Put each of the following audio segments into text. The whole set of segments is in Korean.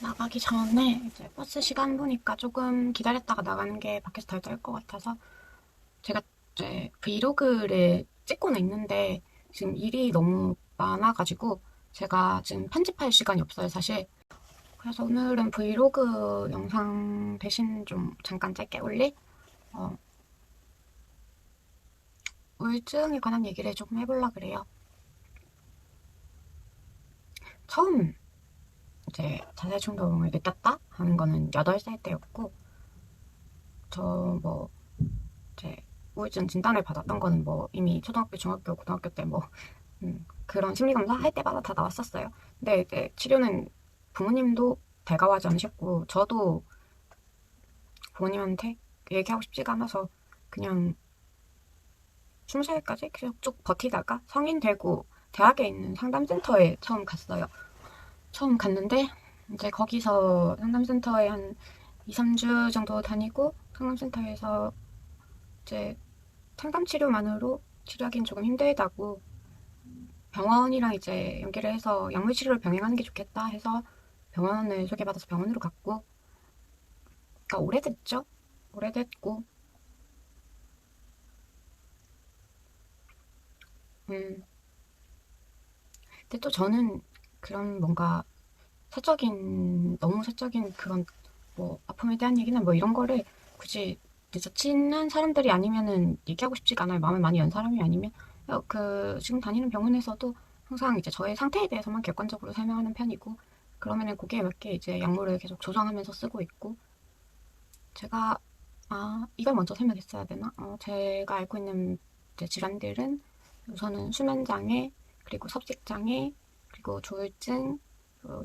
나가기 전에 이제 버스 시간 보니까 조금 기다렸다가 나가는 게 밖에서 덜떨 것 같아서 제가 이제 브이로그를 찍고는 있는데 지금 일이 너무 많아가지고 제가 지금 편집할 시간이 없어요, 사실. 그래서 오늘은 브이로그 영상 대신 좀 잠깐 짧게 올릴 어, 우울증에 관한 얘기를 조금 해보려 그래요. 처음 이제 자살충동을 느꼈다 하는 거는 8살 때였고 저 뭐 이제 우울증 진단을 받았던 거는 뭐 이미 초등학교, 중학교, 고등학교 때뭐 그런 심리검사 할 때마다 다 나왔었어요. 근데 이제 치료는 부모님도 달가워하지 않으셨고 저도 부모님한테 얘기하고 싶지가 않아서 그냥 20살까지 계속 쭉 버티다가 성인 되고 대학에 있는 상담센터에 처음 갔어요. 처음 갔는데 이제 거기서 상담센터에 한 2, 3주 정도 다니고 상담센터에서 이제 상담 치료만으로 치료하기는 조금 힘들다고 병원이랑 이제 연계를 해서 약물 치료를 병행하는 게 좋겠다 해서 병원을 소개받아서 병원으로 갔고 그러니까 오래됐죠? 오래됐고 음 근데 또 저는 그런 뭔가 사적인 너무 사적인 그런 뭐 아픔에 대한 얘기나 뭐 이런 거를 굳이 진짜 친한 사람들이 아니면은 얘기하고 싶지가 않아요. 마음을 많이 연 사람이 아니면 어, 그 지금 다니는 병원에서도 항상 이제 저의 상태에 대해서만 객관적으로 설명하는 편이고 그러면은 거기에 맞게 이제 약물을 계속 조정하면서 쓰고 있고 제가 아 이걸 먼저 설명했어야 되나? 어, 제가 알고 있는 질환들은 우선은 수면 장애 그리고 섭식 장애 그리고 그리고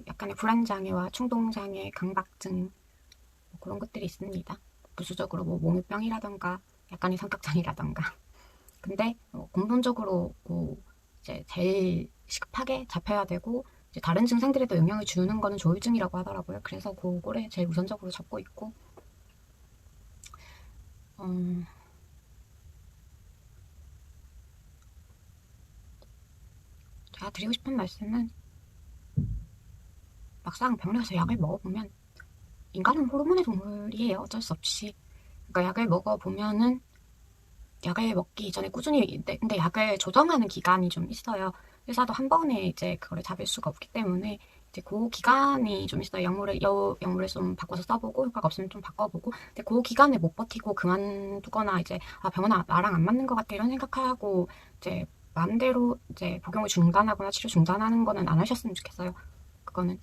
약간의 불안 장애와 충동 장애, 강박증 뭐 그런 것들이 있습니다. 부수적으로 뭐 몽유병이라던가 약간의 성격장애라던가 근데 어, 근본적으로 뭐 이제 제일 시급하게 잡혀야 되고 이제 다른 증상들에도 영향을 주는 거는 조울증이라고 하더라고요. 그래서 그거를 제일 우선적으로 잡고 있고 음, 제가 드리고 싶은 말씀은 막상 병원에 가서 약을 먹어보면 인간은 호르몬의 동물이에요. 어쩔 수 없이. 그러니까 약을 먹어보면은 약을 먹기 전에 꾸준히 근데 약을 조정하는 기간이 좀 있어요. 의사도 한 번에 이제 그거를 잡을 수가 없기 때문에 이제 그 기간이 좀 있어요. 약물을 여 약물을 좀 바꿔서 써보고 효과가 없으면 좀 바꿔보고 근데 그 기간에 못 버티고 그만두거나 이제 아 병원 아, 나랑 안 맞는 것 같아 이런 생각하고 이제 마음대로 이제 복용을 중단하거나 치료 중단하는 거는 안 하셨으면 좋겠어요. 그거는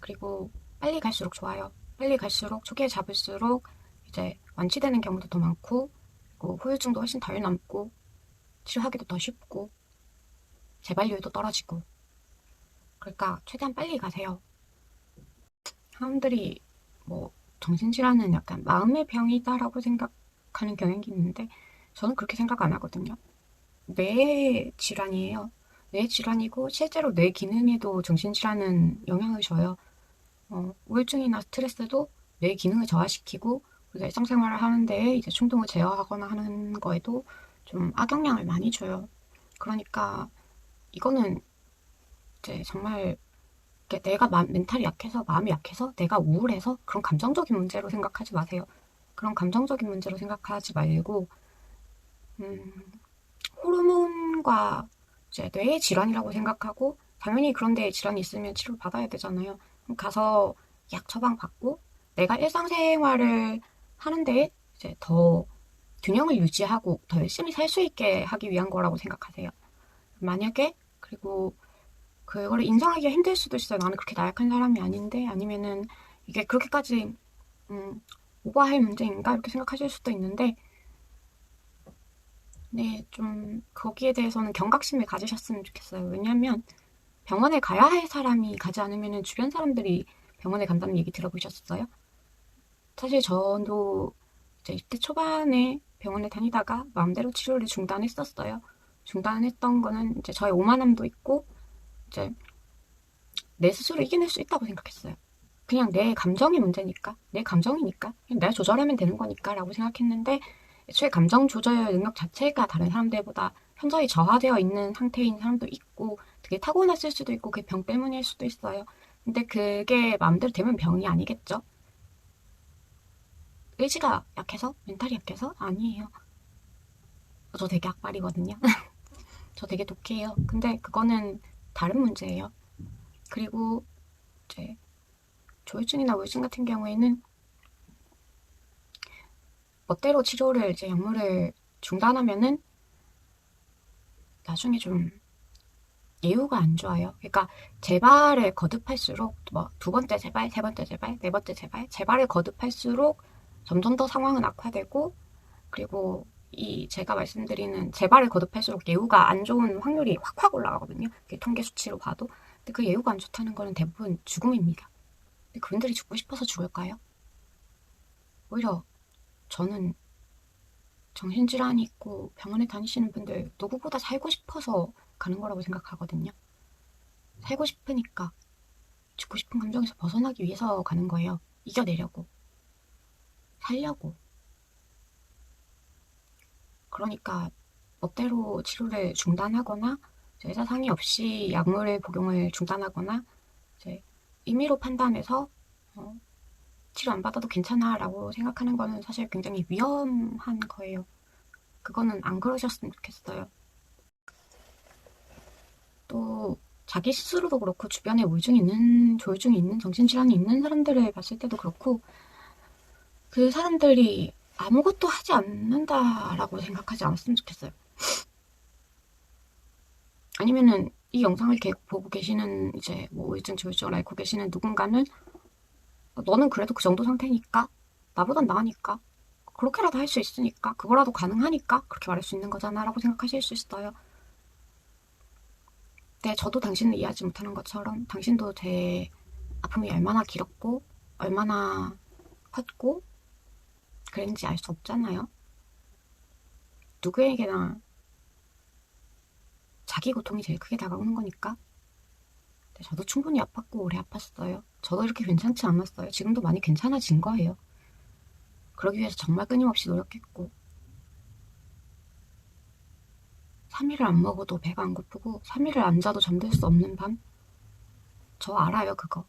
그리고 빨리 갈수록 좋아요. 빨리 갈수록 초기에 잡을수록 이제 완치되는 경우도 더 많고 그리고 후유증도 훨씬 덜 남고 치료하기도 더 쉽고 재발률도 떨어지고 그러니까 최대한 빨리 가세요. 사람들이 뭐 정신질환은 약간 마음의 병이다라고 생각하는 경향이 있는데 저는 그렇게 생각 안 하거든요. 뇌 질환이에요. 뇌 질환이고 실제로 뇌 기능에도 정신질환은 영향을 줘요. 어, 우울증이나 스트레스도 뇌 기능을 저하시키고 우리가 일상생활을 하는데 이제 충동을 제어하거나 하는 거에도 좀 악영향을 많이 줘요. 그러니까 이거는 이제 정말 내가 마, 멘탈이 약해서 마음이 약해서 내가 우울해서 그런 감정적인 문제로 생각하지 마세요. 그런 감정적인 문제로 생각하지 말고 음, 호르몬과 이제 뇌의 질환이라고 생각하고 당연히 그런 데 질환이 있으면 치료를 받아야 되잖아요. 가서 약 처방 받고 내가 일상생활을 하는데 이제 더 균형을 유지하고 더 열심히 살 수 있게 하기 위한 거라고 생각하세요. 만약에 그리고 그거를 인정하기가 힘들 수도 있어요. 나는 그렇게 나약한 사람이 아닌데 아니면은 이게 그렇게까지 음, 오버할 문제인가 이렇게 생각하실 수도 있는데 네, 좀 거기에 대해서는 경각심을 가지셨으면 좋겠어요. 왜냐하면 병원에 가야 할 사람이 가지 않으면 주변 사람들이 병원에 간다는 얘기 들어보셨어요? 사실 저도 이제 20대 초반에 병원에 다니다가 마음대로 치료를 중단했었어요. 중단했던 거는 이제 저의 오만함도 있고 이제 내 스스로 이겨낼 수 있다고 생각했어요. 그냥 내 감정이 문제니까, 내 감정이니까, 내가 조절하면 되는 거니까 라고 생각했는데 애초에 감정 조절 능력 자체가 다른 사람들보다 현저히 저하되어 있는 상태인 사람도 있고 되게 타고났을 수도 있고 그게 병 때문일 수도 있어요. 근데 그게 마음대로 되면 병이 아니겠죠? 의지가 약해서? 멘탈이 약해서? 아니에요. 저 되게 악발이거든요. 저 되게 독해요. 근데 그거는 다른 문제예요. 그리고 이제 조울증이나 우울증 같은 경우에는 멋대로 치료를 이제 약물을 중단하면은 나중에 좀 예후가 안 좋아요. 그러니까 재발을 거듭할수록 뭐 두 번째 재발, 세 번째 재발, 네 번째 재발, 재발을 거듭할수록 점점 더 상황은 악화되고 그리고 이 제가 말씀드리는 재발을 거듭할수록 예후가 안 좋은 확률이 확확 올라가거든요. 통계 수치로 봐도. 근데 그 예후가 안 좋다는 거는 대부분 죽음입니다. 근데 그분들이 죽고 싶어서 죽을까요? 오히려 저는 정신질환이 있고 병원에 다니시는 분들 누구보다 살고 싶어서 가는 거라고 생각하거든요. 살고 싶으니까 죽고 싶은 감정에서 벗어나기 위해서 가는 거예요. 이겨내려고. 살려고. 그러니까 멋대로 치료를 중단하거나 의사 상의 없이 약물 복용을 중단하거나 이제 임의로 판단해서 어, 치료 안 받아도 괜찮아 라고 생각하는 거는 사실 굉장히 위험한 거예요. 그거는 안 그러셨으면 좋겠어요. 또 자기 스스로도 그렇고 주변에 우울증이 있는 조울증이 있는 정신질환이 있는 사람들을 봤을 때도 그렇고 그 사람들이 아무것도 하지 않는다라고 생각하지 않았으면 좋겠어요. 아니면은 이 영상을 보고 계시는 이제 뭐 우울증, 조울증을 앓고 계시는 누군가는 너는 그래도 그 정도 상태니까 나보단 나으니까 그렇게라도 할 수 있으니까 그거라도 가능하니까 그렇게 말할 수 있는 거잖아라고 생각하실 수 있어요. 네, 저도 당신을 이해하지 못하는 것처럼 당신도 제 아픔이 얼마나 길었고 얼마나 컸고 그랬는지 알 수 없잖아요. 누구에게나 자기 고통이 제일 크게 다가오는 거니까. 네, 저도 충분히 아팠고 오래 아팠어요. 저도 이렇게 괜찮지 않았어요. 지금도 많이 괜찮아진 거예요. 그러기 위해서 정말 끊임없이 노력했고 3일을 안 먹어도 배가 안 고프고 3일을 안 자도 잠들 수 없는 밤? 저 알아요 그거.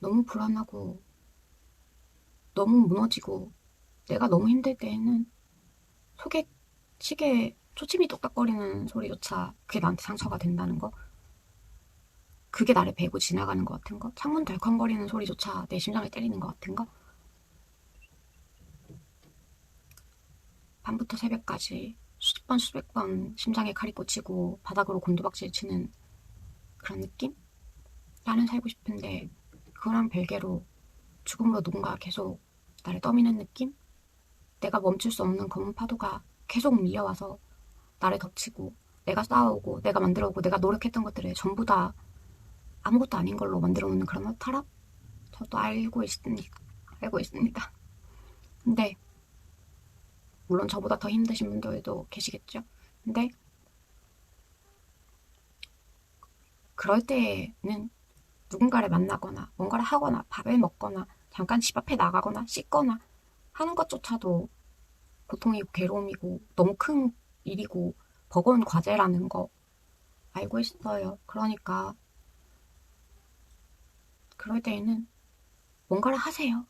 너무 불안하고 너무 무너지고 내가 너무 힘들 때에는 속에 시계 초침이 똑딱거리는 소리조차 그게 나한테 상처가 된다는 거 그게 나를 베고 지나가는 것 같은 거 창문 덜컹거리는 소리조차 내 심장을 때리는 것 같은 거 밤부터 새벽까지 수십 번 수백 번 심장에 칼이 꽂히고 바닥으로 곤두박질 치는 그런 느낌? 나는 살고 싶은데 그거랑 별개로 죽음으로 누군가 계속 나를 떠미는 느낌? 내가 멈출 수 없는 검은 파도가 계속 밀려와서 나를 덮치고 내가 쌓아오고 내가 만들어오고 내가 노력했던 것들을 전부 다 아무것도 아닌 걸로 만들어 놓는 그런 허탈함? 저도 알고 있습니다. 알고 있습니다. 근데 물론 저보다 더 힘드신 분들도 계시겠죠. 근데 그럴 때는 누군가를 만나거나 뭔가를 하거나 밥을 먹거나 잠깐 집 앞에 나가거나 씻거나 하는 것조차도 고통이고 괴로움이고 너무 큰 일이고 버거운 과제라는 거 알고 있어요. 그러니까 그럴 때에는 뭔가를 하세요.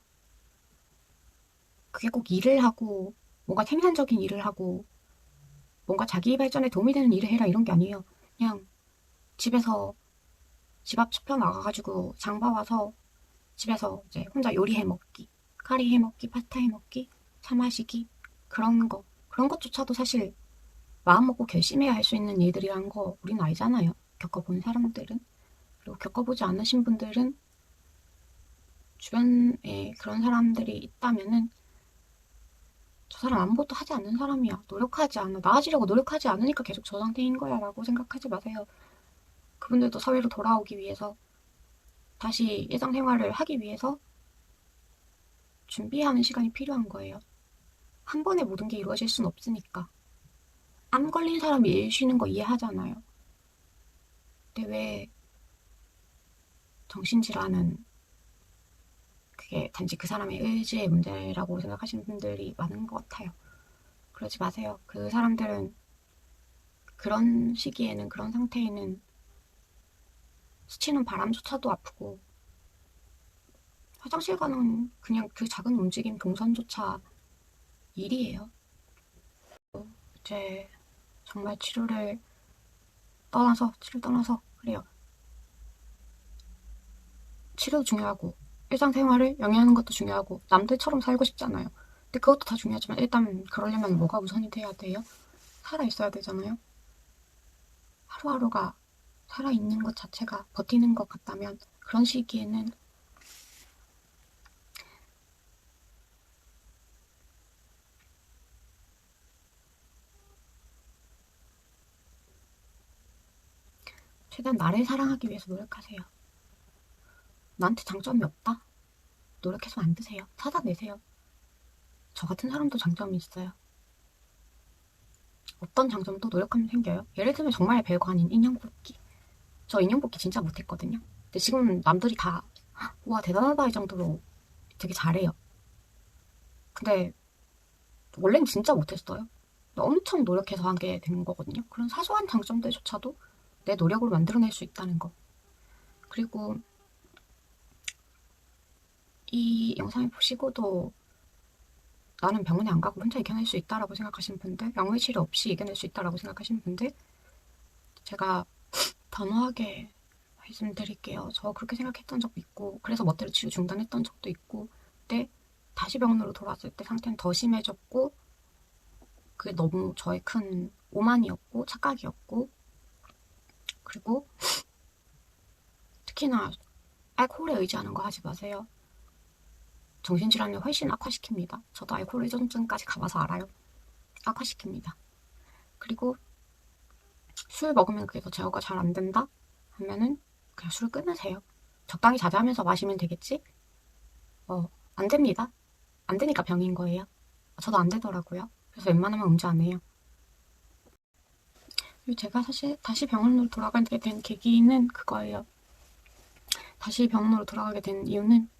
그게 꼭 일을 하고 뭔가 생산적인 일을 하고 뭔가 자기 발전에 도움이 되는 일을 해라 이런 게 아니에요. 그냥 집에서 집 앞 숲에 나가가지고 장 봐와서 집에서 이제 혼자 요리해 먹기, 카리 해 먹기, 파스타 해 먹기, 차 마시기 그런 거 그런 것조차도 사실 마음 먹고 결심해야 할 수 있는 일들이란 거 우리는 알잖아요. 겪어본 사람들은 그리고 겪어보지 않으신 분들은 주변에 그런 사람들이 있다면은 저 사람 아무것도 하지 않는 사람이야. 노력하지 않아. 나아지려고 노력하지 않으니까 계속 저 상태인 거야. 라고 생각하지 마세요. 그분들도 사회로 돌아오기 위해서, 다시 일상생활을 하기 위해서 준비하는 시간이 필요한 거예요. 한 번에 모든 게 이루어질 순 없으니까. 암 걸린 사람이 일 쉬는 거 이해하잖아요. 근데 왜 정신질환은 그게 단지 그 사람의 의지의 문제라고 생각하시는 분들이 많은 것 같아요. 그러지 마세요. 그 사람들은 그런 시기에는, 그런 상태에는 스치는 바람조차도 아프고 화장실 가는 그냥 그 작은 움직임 동선조차 일이에요. 이제 정말 치료를 떠나서 치료 떠나서 그래요. 치료도 중요하고 일상생활을 영위하는 것도 중요하고 남들처럼 살고 싶잖아요. 근데 그것도 다 중요하지만 일단 그러려면 뭐가 우선이 돼야 돼요? 살아 있어야 되잖아요. 하루하루가 살아 있는 것 자체가 버티는 것 같다면 그런 시기에는 최대한 나를 사랑하기 위해서 노력하세요. 나한테 장점이 없다? 노력해서 만드세요. 찾아내세요. 저 같은 사람도 장점이 있어요. 어떤 장점도 노력하면 생겨요. 예를 들면 정말 별거 아닌 인형 뽑기. 저 인형 뽑기 진짜 못했거든요. 근데 지금 남들이 다, 와, 대단하다 이 정도로 되게 잘해요. 근데 원래는 진짜 못했어요. 엄청 노력해서 하게 된 거거든요. 그런 사소한 장점들조차도 내 노력으로 만들어낼 수 있다는 거. 그리고 이 영상을 보시고도 나는 병원에 안 가고 혼자 이겨낼 수 있다라고 생각하시는 분들, 약물 치료 없이 이겨낼 수 있다라고 생각하시는 분들, 제가 단호하게 말씀드릴게요. 저 그렇게 생각했던 적도 있고, 그래서 멋대로 치료 중단했던 적도 있고, 근데 다시 병원으로 돌아왔을 때 상태는 더 심해졌고, 그게 너무 저의 큰 오만이었고, 착각이었고, 그리고 특히나 알코올에 의지하는 거 하지 마세요. 정신질환을 훨씬 악화시킵니다. 저도 알코올 의존증까지 가봐서 알아요. 악화시킵니다. 그리고 술 먹으면 그게 더 제어가 잘 안 된다? 하면은 그냥 술을 끊으세요. 적당히 자제하면서 마시면 되겠지? 어, 안 됩니다. 안 되니까 병인 거예요. 저도 안 되더라고요. 그래서 웬만하면 음주 안 해요. 그리고 제가 사실 다시 병원으로 돌아가게 된 계기는 그거예요. 다시 병원으로 돌아가게 된 이유는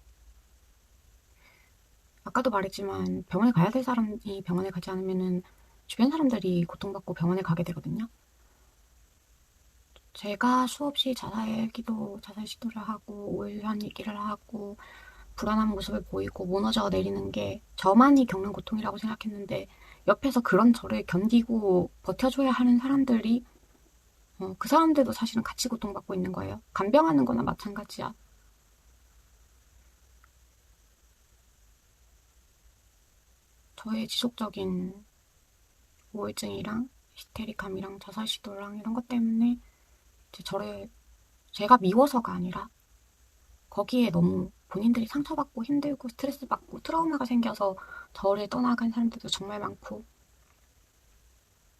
아까도 말했지만 병원에 가야 될 사람이 병원에 가지 않으면은 주변 사람들이 고통받고 병원에 가게 되거든요. 제가 수없이 자살 기도, 자살 시도를 하고 오일한 얘기를 하고 불안한 모습을 보이고 무너져 내리는 게 저만이 겪는 고통이라고 생각했는데 옆에서 그런 저를 견디고 버텨줘야 하는 사람들이 어, 그 사람들도 사실은 같이 고통받고 있는 거예요. 간병하는 거나 마찬가지야. 저의 지속적인 우울증이랑 히스테릭함이랑 자살 시도랑 이런 것 때문에 이제 저를 제가 미워서가 아니라 거기에 너무 본인들이 상처받고 힘들고 스트레스 받고 트라우마가 생겨서 저를 떠나간 사람들도 정말 많고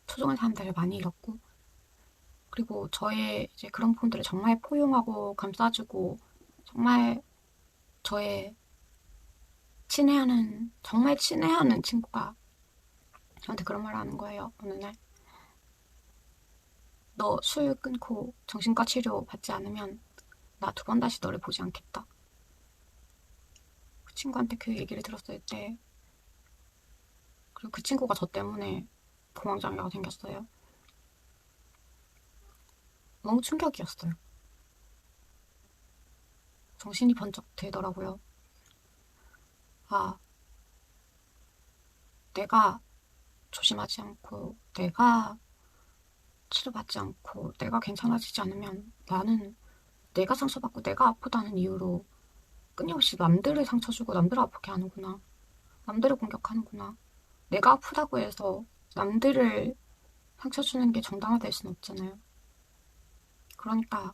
소중한 사람들을 많이 잃었고 그리고 저의 이제 그런 부분들을 정말 포용하고 감싸주고 정말 저의 친애하는 정말 친애하는 친구가 저한테 그런 말을 하는 거예요. 어느 날. 너 술 끊고 정신과 치료 받지 않으면 나 두 번 다시 너를 보지 않겠다. 그 친구한테 그 얘기를 들었을 때 그리고 그 친구가 저 때문에 공황장애가 생겼어요. 너무 충격이었어요. 정신이 번쩍 들더라고요. 아, 내가 조심하지 않고, 내가 치료받지 않고, 내가 괜찮아지지 않으면 나는 내가 상처받고 내가 아프다는 이유로 끊임없이 남들을 상처 주고 남들을 아프게 하는구나. 남들을 공격하는구나. 내가 아프다고 해서 남들을 상처 주는 게 정당화될 수는 없잖아요. 그러니까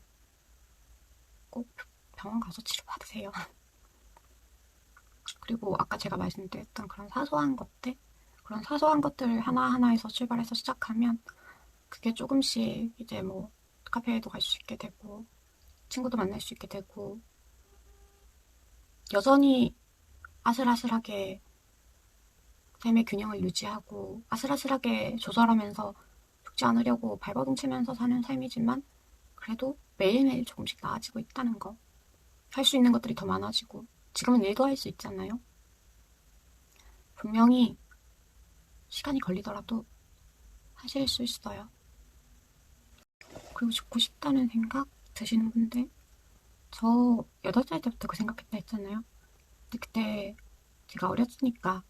꼭 병원 가서 치료받으세요. 그리고 아까 제가 말씀드렸던 그런 사소한 것들, 그런 사소한 것들 하나하나에서 출발해서 시작하면 그게 조금씩 이제 뭐 카페에도 갈 수 있게 되고 친구도 만날 수 있게 되고 여전히 아슬아슬하게 삶의 균형을 유지하고 아슬아슬하게 조절하면서 죽지 않으려고 발버둥 치면서 사는 삶이지만 그래도 매일매일 조금씩 나아지고 있다는 거. 할 수 있는 것들이 더 많아지고 지금은 일도 할 수 있잖아요. 분명히 시간이 걸리더라도 하실 수 있어요. 그리고 죽고 싶다는 생각 드시는 분들 저 여덟 살 때부터 그 생각했다 했잖아요. 근데 그때 제가 어렸으니까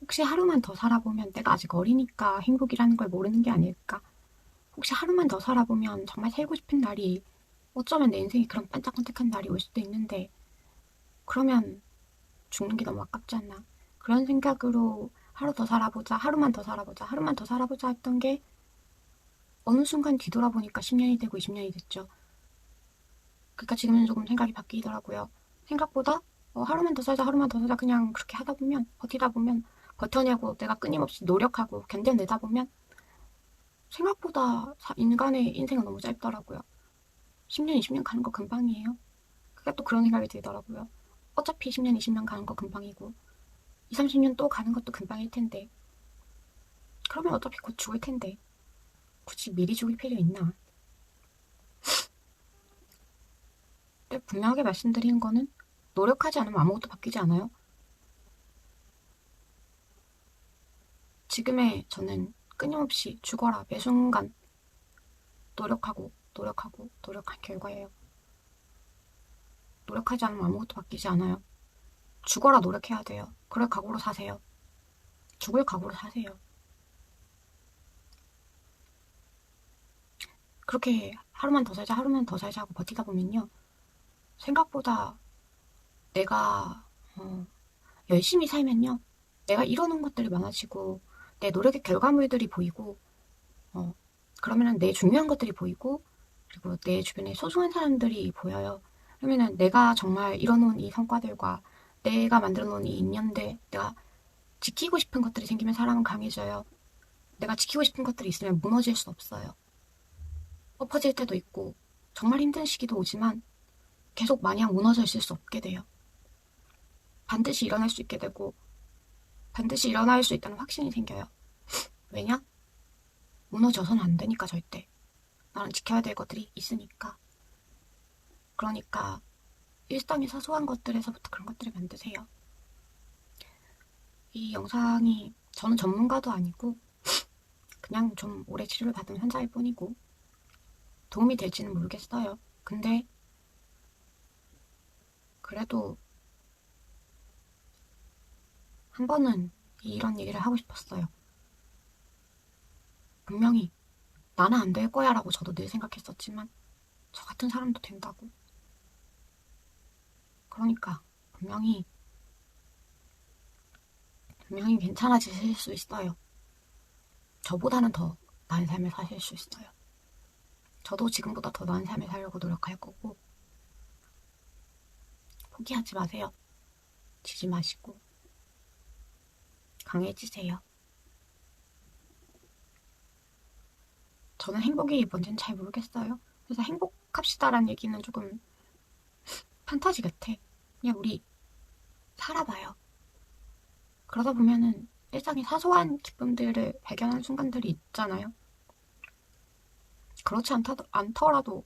혹시 하루만 더 살아보면 내가 아직 어리니까 행복이라는 걸 모르는 게 아닐까. 혹시 하루만 더 살아보면 정말 살고 싶은 날이 어쩌면 내 인생에 그런 반짝반짝한 날이 올 수도 있는데 그러면 죽는 게 너무 아깝지 않나. 그런 생각으로 하루 더 살아보자, 하루만 더 살아보자, 하루만 더 살아보자 했던 게 어느 순간 뒤돌아보니까 10년이 되고 20년이 됐죠. 그러니까 지금은 조금 생각이 바뀌더라고요. 생각보다 어, 하루만 더 살자, 하루만 더 살자 그냥 그렇게 하다 보면 버티다 보면 버텨내고 내가 끊임없이 노력하고 견뎌내다 보면 생각보다 사- 인간의 인생은 너무 짧더라고요. 10년, 20년 가는 거 금방이에요. 그게 또 그런 생각이 들더라고요. 어차피 10년, 20년 가는 거 금방이고 2, 30년 또 가는 것도 금방일 텐데 그러면 어차피 곧 죽을 텐데 굳이 미리 죽을 필요 있나? 근데 분명하게 말씀드리는 거는 노력하지 않으면 아무것도 바뀌지 않아요. 지금의 저는 끊임없이 죽어라 매 순간 노력하고 노력하고 노력한 결과예요. 노력하지 않으면 아무것도 바뀌지 않아요. 죽어라 노력해야 돼요. 그럴 각오로 사세요. 죽을 각오로 사세요. 그렇게 하루만 더 살자, 하루만 더 살자 하고 버티다 보면요. 생각보다 내가 어, 열심히 살면요. 내가 이뤄놓은 것들이 많아지고 내 노력의 결과물들이 보이고 어, 그러면은 내 중요한 것들이 보이고 그리고 내 주변에 소중한 사람들이 보여요. 그러면은 내가 정말 이뤄놓은 이 성과들과 내가 만들어놓은 이 인연들, 내가 지키고 싶은 것들이 생기면 사람은 강해져요. 내가 지키고 싶은 것들이 있으면 무너질 수 없어요. 엎어질 때도 있고 정말 힘든 시기도 오지만 계속 마냥 무너져 있을 수 없게 돼요. 반드시 일어날 수 있게 되고 반드시 일어날 수 있다는 확신이 생겨요. 왜냐? 무너져서는 안 되니까 절대. 나는 지켜야 될 것들이 있으니까. 그러니까 일상의 사소한 것들에서부터 그런 것들을 만드세요. 이 영상이 저는 전문가도 아니고 그냥 좀 오래 치료를 받은 환자일 뿐이고 도움이 될지는 모르겠어요. 근데 그래도 한 번은 이런 얘기를 하고 싶었어요. 분명히 나는 안 될 거야 라고 저도 늘 생각했었지만 저 같은 사람도 된다고. 그러니까 분명히 분명히 괜찮아지실 수 있어요. 저보다는 더 나은 삶을 사실 수 있어요. 저도 지금보다 더 나은 삶을 살려고 노력할 거고 포기하지 마세요. 지지 마시고 강해지세요. 저는 행복이 뭔지는 잘 모르겠어요. 그래서 행복합시다라는 얘기는 조금 판타지 같아. 그냥 우리 살아봐요. 그러다 보면은 일상의 사소한 기쁨들을 발견하는 순간들이 있잖아요. 그렇지 않다, 않더라도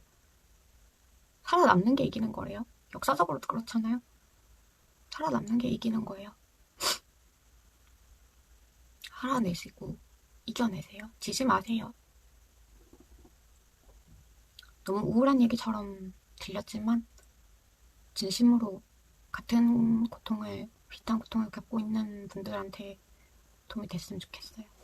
살아남는 게 이기는 거래요. 역사적으로도 그렇잖아요. 살아남는 게 이기는 거예요. 살아내시고 이겨내세요. 지지 마세요. 너무 우울한 얘기처럼 들렸지만 진심으로 같은 고통을 비슷한 고통을 겪고 있는 분들한테 도움이 됐으면 좋겠어요.